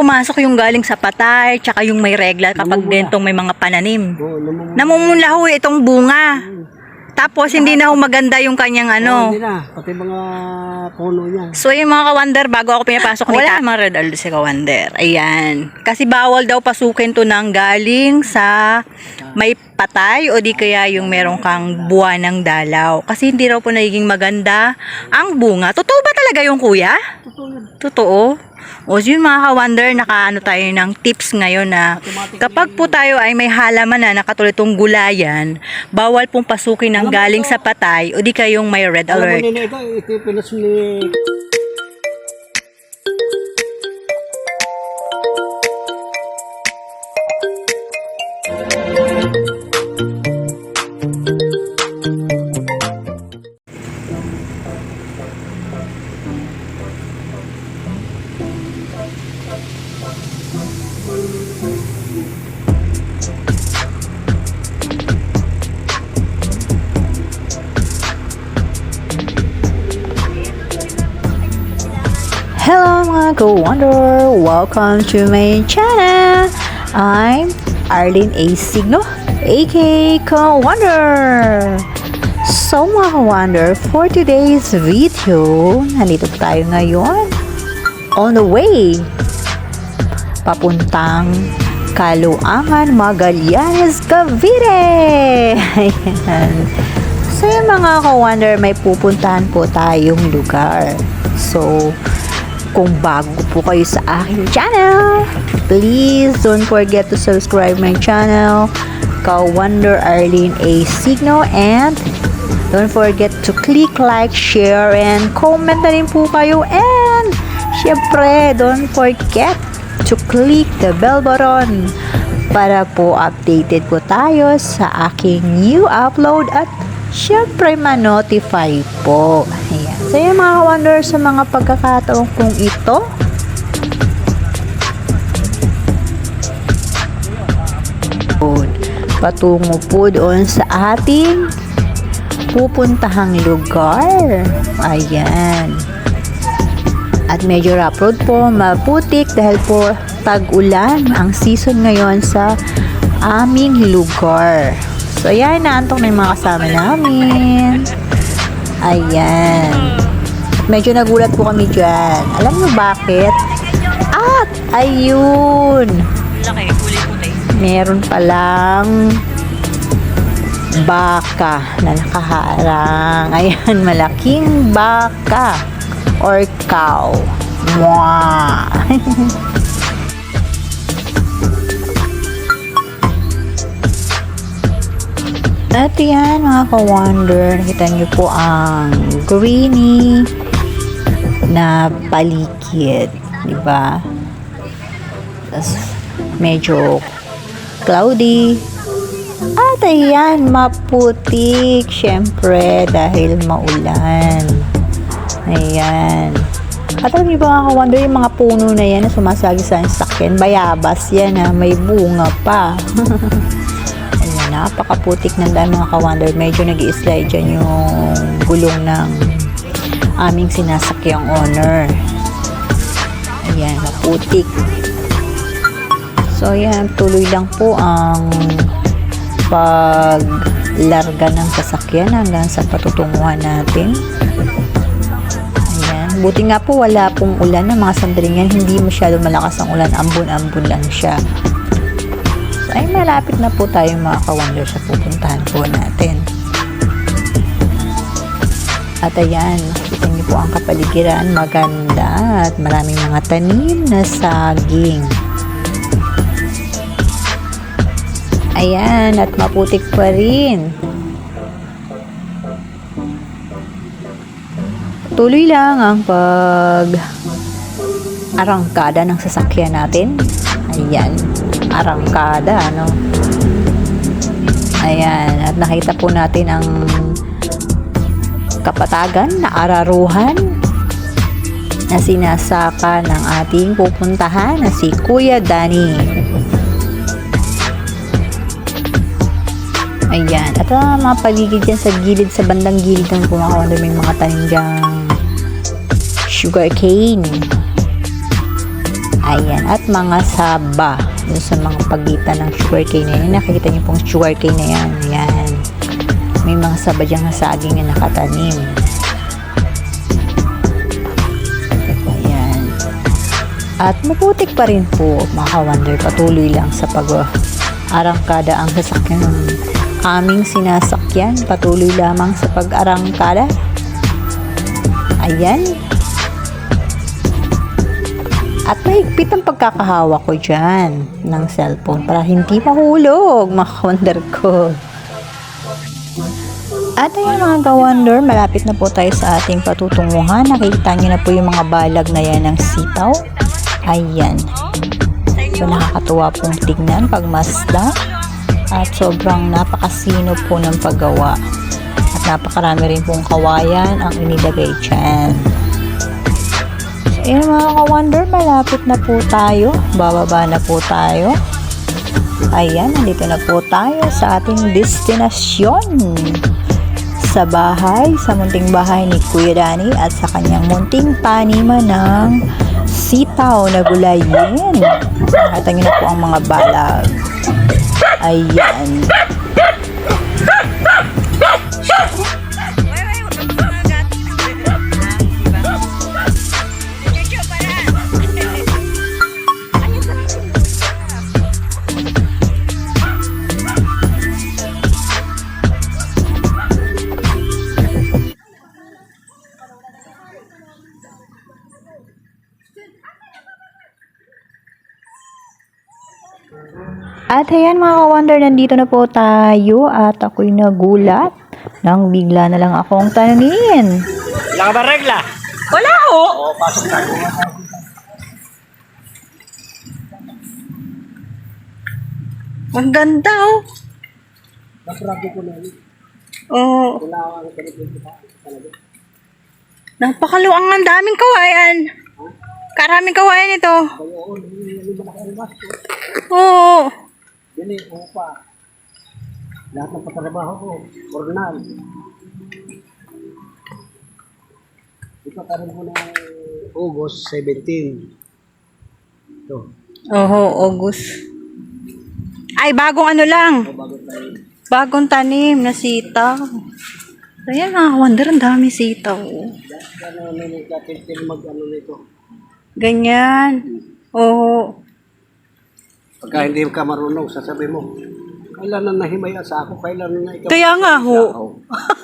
Pumasok yung galing sa patay, tsaka yung may regla kapag Namumula. dentong may mga pananim. Oo, namumula. Namumula ho itong bunga. Tapos hindi na ho maganda yung kanyang Oo, ano. Hindi na, pati mga puno niya. So yung mga kawander, bago ako pinapasok ni Wala mga red aldo si kawander. Ayan. Kasi bawal daw pasukin to ng galing sa may patay o di kaya yung meron kang buwan ng dalaw. Kasi hindi raw po nagiging maganda ang bunga. Totoo ba talaga yung kuya? Totoo yun. Totoo. O yun mga ka-wonder, nakaano tayo ng tips ngayon na kapag po tayo ay may halaman na nakatulad itong gulayan, bawal pong pasukin ng galing sa patay o di kayong may red Alam mo alert. nila ito, ito yung pinas ni... Hello mga ka-wonder! Welcome to my channel! I'm Arlene A. Signo, aka Ka-Wonder! So mga ka-wonder, for today's video, nandito tayo ngayon on the way papuntang Kaluangan, Magallanes, Cavite! So yung mga ka-wonder, may pupuntahan po tayong lugar. So, kung bago po kayo sa aking channel, please don't forget to subscribe my channel, Ka-Wonder Arlene A. Signo, and don't forget to click like, share, and comment na rin po kayo. And, syempre, don't forget to click the bell button para po updated po tayo sa aking new upload at syempre ma-notify po. Ayan. So yung mga wonder sa mga pagkakataon kong ito, patungo po doon sa ating pupuntahang lugar. Ayan. At medyo rough road po, maputik dahil po tag-ulan ang season ngayon sa aming lugar. So, ayan, naantok na yung mga kasama namin. Ayan. Medyo nagulat po kami dyan. Alam mo bakit? At, ayun. Kulay puti. Meron palang baka na nakaharang. Ayan, malaking baka or cow. Mwah! At yan mga ka-wonder, nakita niyo po ang greeny na paligid, di ba? Tapos medyo cloudy. At ayan, maputik, syempre, dahil maulan. Ayan. At alam niyo ba mga ka-wonder, yung mga puno na yan na sumasagi sa sakyan, bayabas yan na may bunga pa. Napakaputik ng dahil mga ka-wonder. Medyo nag slide dyan yung gulong ng aming sinasakyang owner. Ayan, maputik. So, ayan, tuloy lang po ang paglarga ng sasakyan hanggang sa patutunguhan natin. Ayan. Buti nga po wala pong ulan ng mga sandaling yan. Hindi masyado malakas ang ulan. Ambon-ambon lang siya. Ay malapit na po tayo mga ka-wonder sa pupuntahan po natin. At ayan, makikita niyo po ang kapaligiran. Maganda at maraming mga tanim na saging. Ayan, at maputik pa rin. Tuloy lang ang pag arangkada ng sasakyan natin. Ayan, arangkada, ano. Ayan, at nakita po natin ang kapatagan na araruhan na sinasaka ng ating pupuntahan na si Kuya Dani. Ayan. At uh, mga paligid yan sa gilid, sa bandang gilid ng kumakawan may mga tanim dyang sugar cane. Ayan, at mga saba dun sa mga pagitan ng sugarcane na yan. Nakikita niyo pong sugarcane na yan. Ayan. May mga saba dyan na saging na nakatanim. Ayan. At mabutik pa rin po, mga ka-wonder, patuloy lang sa pag arangkada ang sasakyan ng aming sinasakyan. Patuloy lamang sa pag-arangkada. Ayan. At mahigpit ang pagkakahawa ko dyan ng cellphone para hindi mahulog, mga ka-wonder ko. At ayun mga ka-wonder, malapit na po tayo sa ating patutunguhan. Nakikita niyo na po yung mga balag na yan ng sitaw. Ayan. So nakakatuwa pong tignan pag masda. At sobrang napakasino po ng paggawa. At napakarami rin pong kawayan ang inilagay dyan. So ayun mga ka-wonder, malapit na po tayo. Bababa na po tayo. Ayan, nandito na po tayo sa ating destinasyon sa bahay, sa munting bahay ni Kuya Dani at sa kanyang munting paniman ng sitaw na gulayin. Nakita niyo na po ang mga balag. Ayan. At ayan mga ka-wonder, nandito na po tayo at ako'y nagulat nang bigla na lang akong tanungin. Wala ka ba regla? Wala ho! Oo, pasok tayo. Ang ganda oh. Naprado ko na yun. Oh, Wala ka na talaga. napakaluang ang daming kawayan. Karaming kawayan ito. Kaya oo, Yan eh, upa. Lahat ng patrabaho ko, ornal. Ito ka rin ko ng August 17. Ito. Oho, August. Ay, bagong ano lang. Ito bago tayo. Bagong tanim na sitaw. Ayan, nakaka-wonder, ang dami sitaw. Yan ano na nagkatil mag ano nito. Ganyan. Oo. Pagka hindi ka marunong, sasabi mo, kailan na nahimaya sa ako, kailan na ikaw. Kaya nga ho.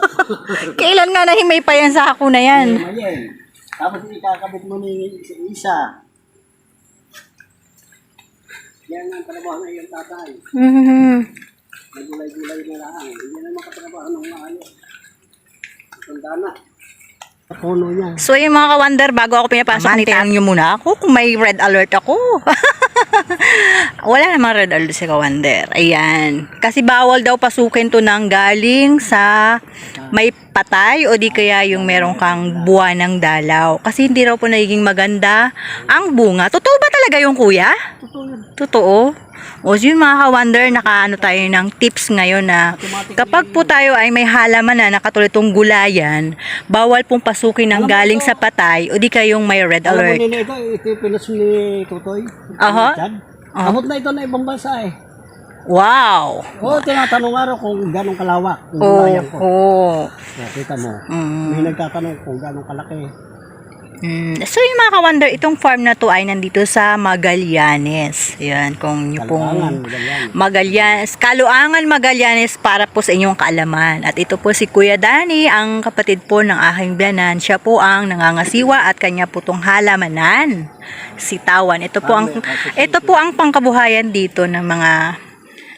Kailan nga nahimay pa yan sa ako na yan? Himayin. Tapos ikakabit mo ni isa. Yan ang trabaho ng iyong tatay. Mhm. Nagulay-gulay na lang. Hindi na makatrabaho ng maayos. Tanda na. Puno niya. So yung mga ka-wonder, bago ako pinapasok, anitaan nyo muna ako kung may red alert ako. Wala namang red alert sa ka-wonder. Ayan. Kasi bawal daw pasukin to ng galing sa may patay o di kaya yung meron kang buwan ng dalaw. Kasi hindi raw po nagiging maganda ang bunga. Totoo ba talaga yung kuya? Totoo. O yun mga ka-wonder, nakaano tayo ng tips ngayon na kapag po tayo ay may halaman na nakatulad itong gulayan, bawal pong pasukin ng galing sa patay o di kayong may red Alam mo alert. nila ito, ito yung pinas ni. Chad. Aha. Abot na ito na ibang bansa eh. Wow! Oo, tinatanong nga kung gano'ng kalawak. Yung Oh, ko. oh. Yeah, kita mo. Mm. May nagtatanong kung gano'ng kalaki. Mm. So yung mga ka-wonder, itong farm na to ay nandito sa Magallanes. Yan, kung nyo pong. Magallanes, Kaluangan Magallanes para po sa inyong kaalaman. At ito po si Kuya Dani, ang kapatid po ng aking biyanan. Siya po ang nangangasiwa at kanya po tong halamanan. Sitawan. Ito po ang ito po ang pangkabuhayan dito ng mga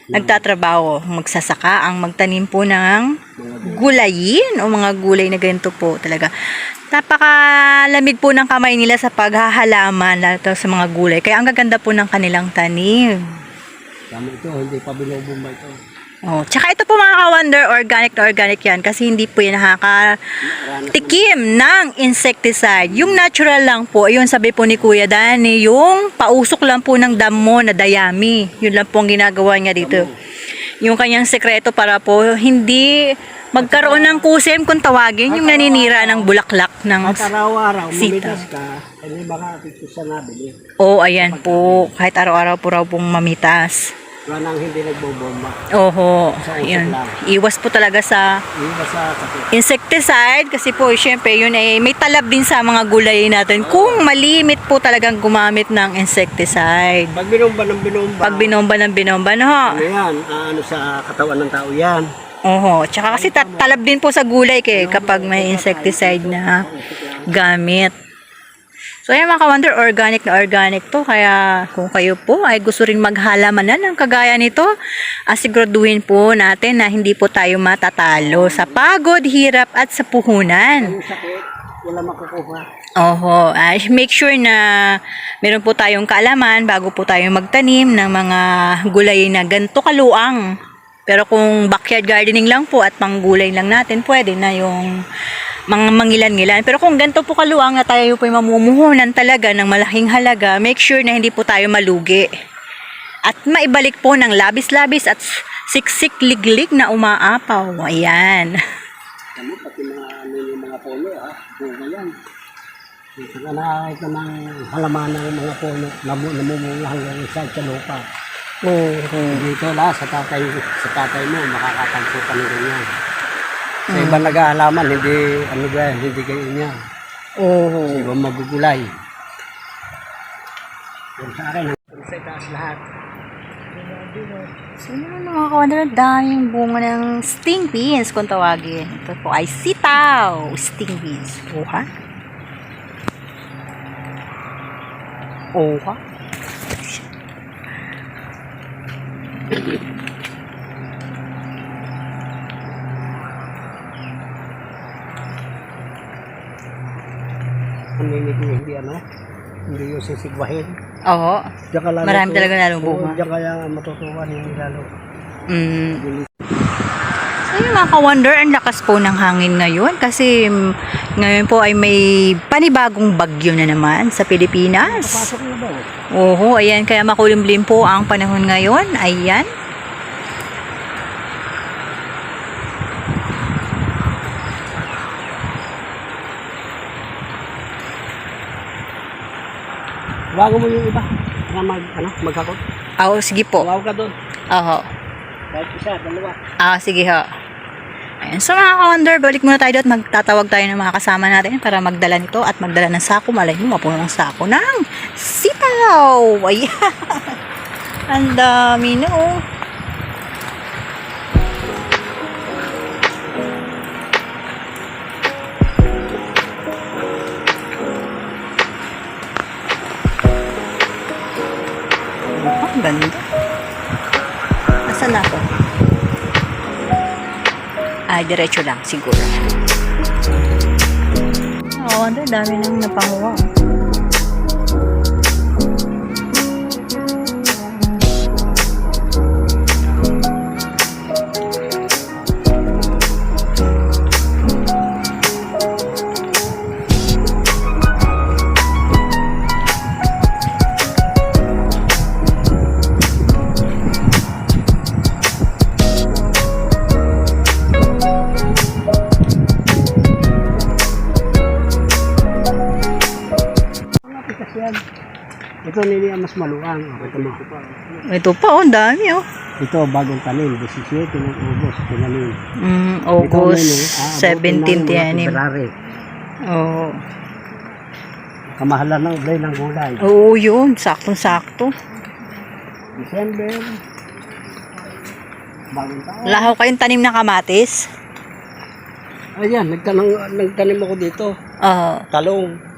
nagtatrabaho, magsasaka, ang magtanim po ng gulayin o mga gulay na ganito po talaga. Napakalamig po ng kamay nila sa paghahalaman lalo sa mga gulay. Kaya ang gaganda po ng kanilang tanim. Tama ito, hindi pa binubumba ito. Oh, tsaka ito po mga ka-wonder, organic na organic yan kasi hindi po yan nakakatikim ng insecticide. Yung natural lang po, yun sabi po ni Kuya Dani, yung pausok lang po ng damo na dayami. Yun lang po ang ginagawa niya dito. Yung kanyang sekreto para po hindi Magkaroon ng kusim kung tawagin, yung naninira ng bulaklak ng... Araw-araw, Sita. ka, hindi baka picture sa nabili. Oo, ayan po. Kahit araw-araw po raw pong mamitas. Wala nang hindi nagbobomba. Oho, Sa lang. Iwas po talaga sa Iba sa sakit. insecticide kasi po syempre yun ay may talab din sa mga gulay natin kung malimit po talagang gumamit ng insecticide. Pag binomba ng binomba, Pag binomba ng binomba, no? ano yan, ano sa katawan ng tao yan. Oho, tsaka kasi talab din po sa gulay kay kapag may insecticide na gamit. So ayan mga ka-wonder, organic na organic to. Kaya kung kayo po ay gusto rin maghalamanan ng kagaya nito, asiguraduhin po natin na hindi po tayo matatalo sa pagod, hirap at sa puhunan. Wala makukuha. Oho, ah, make sure na meron po tayong kaalaman bago po tayo magtanim ng mga gulay na ganito kaluang. Pero kung backyard gardening lang po at panggulay lang natin, pwede na yung mga mangilan-ngilan. Pero kung ganito po kaluang na tayo po mamumuhunan talaga ng malaking halaga, make sure na hindi po tayo malugi. At maibalik po ng labis-labis at siksik liglig na umaapaw. Ayan. Ano, pati mga, ano yung mga polo, ha? Bunga yan. Dito ka nakakita ng halaman ng mga polo, namu, namumunga hanggang sa, sa lupa. Oo. Dito la, sa tatay, sa tatay mo, makakatagpo ka ng Sa ibang nag-aalaman, hindi, ano ba, hindi kayo niya. Oo. Sa ibang magugulay. Pero sa akin, sa taas lahat. So yun mga kawander, daming bunga ng sting beans kung tawagin. Ito po ay sitaw sting beans. Oha? Oha? Ang mo, hindi ano, hindi yung sisigwahin. Oo. Diyan ka lalo Marami talaga lalong Oo, bunga. Diyan kaya matutuwa yung lalo. Mm. So yun mga ka-wonder, ang lakas po ng hangin ngayon kasi mm, ngayon po ay may panibagong bagyo na naman sa Pilipinas. Pasok na ba? Oho, ayan, kaya makulimlim po ang panahon ngayon. Ayan. Wago mo yung iba. Na mag, ano, magkakot. Oo, sige po. Wago ka doon. Oo. Kahit isa, dalawa. Ah, sige ho. Ayan. So mga ka-wonder, balik muna tayo doon. Magtatawag tayo ng mga kasama natin para magdala nito at magdala ng sako. Malay mo, mapuno ng sako ng sitaw. Ayan. Ang dami na oh. Oh, diretso lang, siguro. Oh, ang dami nang napanguha. Ito nili ang mas maluang. Ito mo. Ito pa, oh, dami, oh. Ito bagong tanim. 17 ng August. Tinanim. Mm, Ito August ngayon, eh, ah, abutin 17 namin mga tiyanim. February. Oo. Kamahalan ng ublay ng gulay. Oo, yun. Saktong-sakto. December. Bagong taon. Ho kayong tanim na kamatis? Ayan, nagtanong, nagtanim ako dito. Oo. Talong.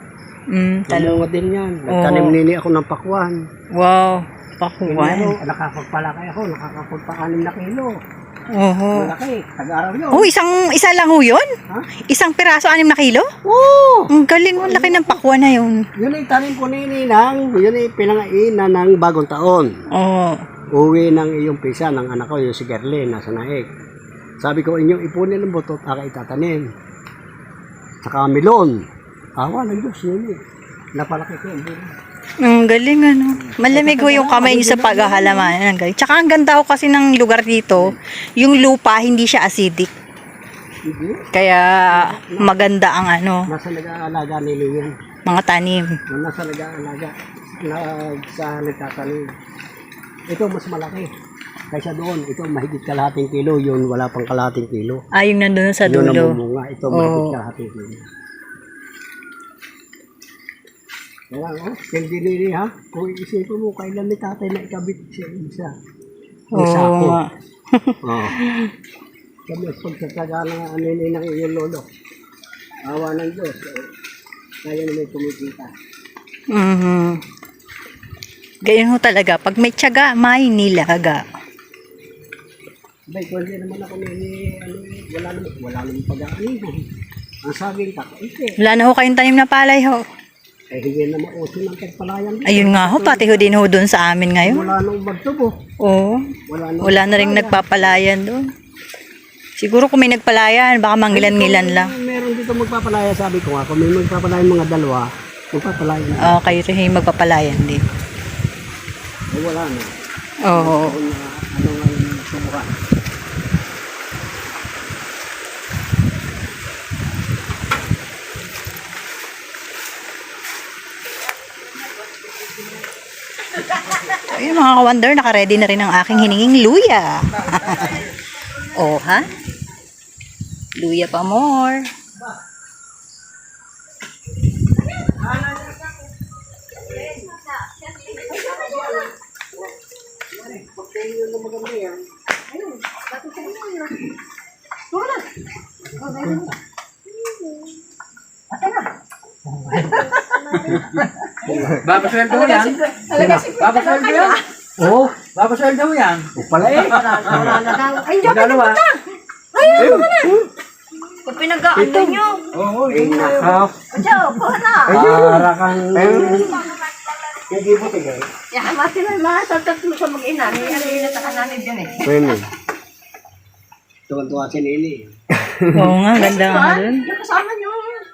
Mm, talo. Talong din yan. Nagtanim Oo. nini ako ng pakwan. Wow. Pakuwan. nakakapagpalaki ako. Nakakapagpa-anim na kilo. Oo. Malaki. Tag-araw yun. Oh, isang, isa lang ho yun? Ha? Isang piraso, anim na kilo? Oo! Ang galing, ang laki ng pakwan na yun. Yun ay tanim ko ni Ninang. Yun ay pinangaina ng bagong taon. Oo. Uwi ng iyong pisa ng anak ko, yung si Gerlin, nasa naik. Sabi ko, inyong ipunin ng butot, aka itatanim. Saka milon. Awa ng Diyos, yun eh. Napalaki ko ang bunga. Ang galing ano. Malamig ho yung kamay niyo sa paghahalaman. Ang galing. Tsaka ang ganda ho kasi ng lugar dito. Yung lupa, hindi siya acidic. Kaya maganda ang ano, Nasa nag-aalaga nila yan. mga tanim. Nasa nag-aalaga. Nag, sa nagtatanim. Ito mas malaki. Kaysa doon, ito mahigit kalahating kilo. Yun, wala pang kalahating kilo. Ah, yung nandun sa Yun ang dulo. mumunga. Ito mahigit kalahating kilo. Kaya oh, hindi nili ha. Kung isipin mo, kailan ni tatay na ikabit siya isa. Oo sako. nga. Oo. Kami pagkataga ng yun ng iyong lolo. Awa ng Diyos. Kaya naman kumikita. Mhm. Ganyan ho talaga. Pag may tiyaga, may nilaga. Bay, kung hindi naman ako ni, ano, wala naman, wala naman pag-ano. Ang saging tak, eh, Wala na ho kayong tanim na palay ho. Eh, hindi naman uso ng pagpalayan. Ayun nga ho, pati ho din ho doon sa amin ngayon. Wala nang magtubo. Oo. Wala nang Wala na rin nagpapalayan doon. Siguro kung may nagpalayan, baka mangilan-ngilan lang. Meron dito magpapalaya, sabi ko nga. Kung may magpapalayan mga dalawa, magpapalayan na. Ah, kayo rin magpapalayan din. Eh, wala na. Oo. Uh, ano nga yung subukan. Ayun mga ka-wonder, naka-ready na rin ang aking hininging luya. oh, ha? Luya pa more. Babasweldo mo yan? Babasweldo yan? Oo. Babasweldo mo yan? Oh, pala eh. Magkano ba? Kung pinag-aano nyo. Oo, Eh, nakaw. Diyo, kuha na. Para kang... Hindi mo tigay. Yan, mati na mga sa tatlo sa mag-ina. May ano yung natakan namin dyan eh. Pwede. Tuwan-tuwa si Nini. Oo nga, ganda nga doon. Yung kasama nyo.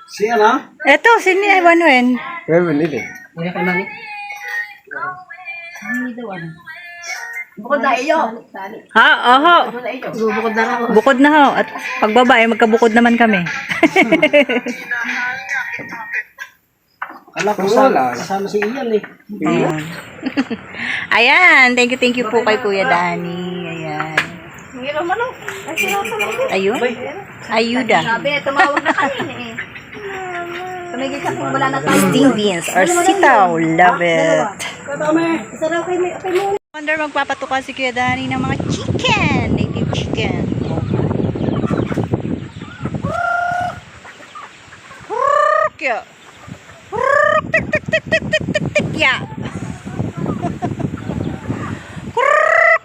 Si ano? Eto, sino yung Iwanwen? Pwede, Nini. Bukod na iyo. Ha? Oho. Bukod na iyo. Bukod na ako. Bukod na ho. At pagbaba, eh, magkabukod naman kami. Kala ko sa, kasama si Ian eh. Ayan. Ayan, thank you, thank you po kay Kuya Dani. Ayan. Ay. Ayun. Ayuda. Sabi, tumawag na kanina eh. Tumigil ka kung wala na tayo. Sting beans or sitaw. Love it. Wonder magpapatukan si Kuya Dani ng mga chicken. Native chicken. Kya. Tik tik tik tik tik tik tik ya.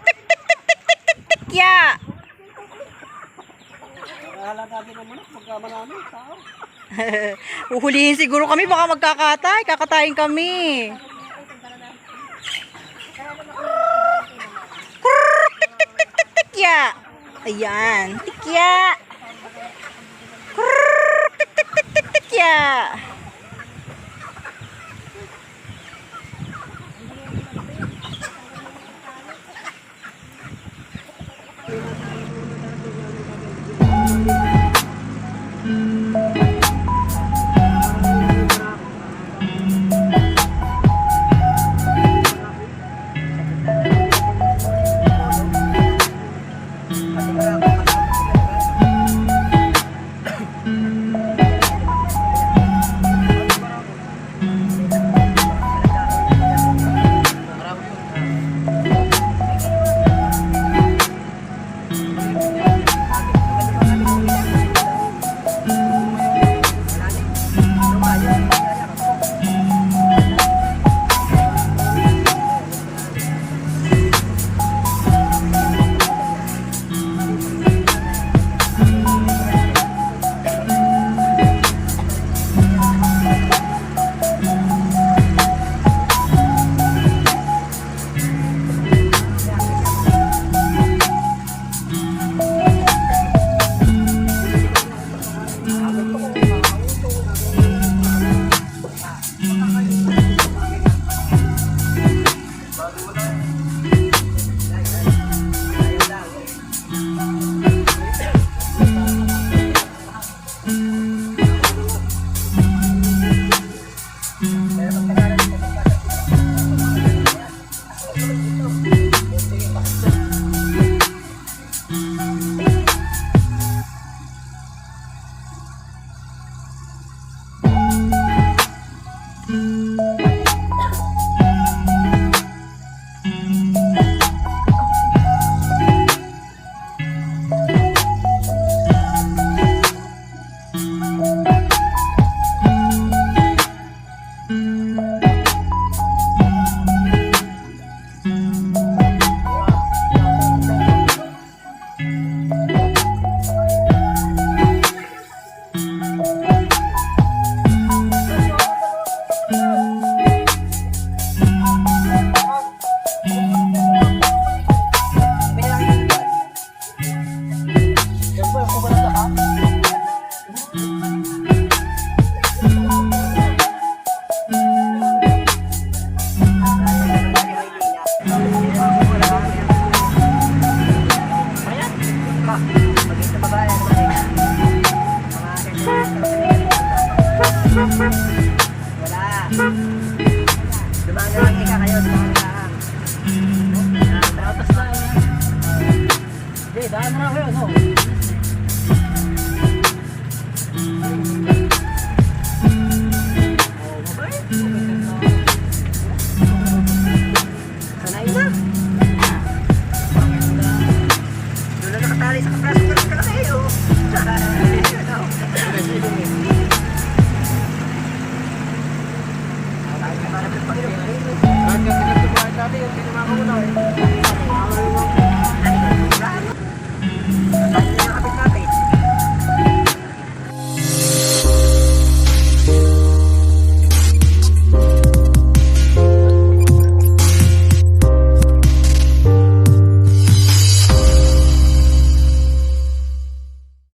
Tik tik tik tik tik tik tik ya. Kala natin naman pagka marami tao. Uhulihin siguro kami baka magkakatay. Kakatayin kami. Tik tik tik tik tik ya. Ayan. Tikya. Tik tik tik tik tik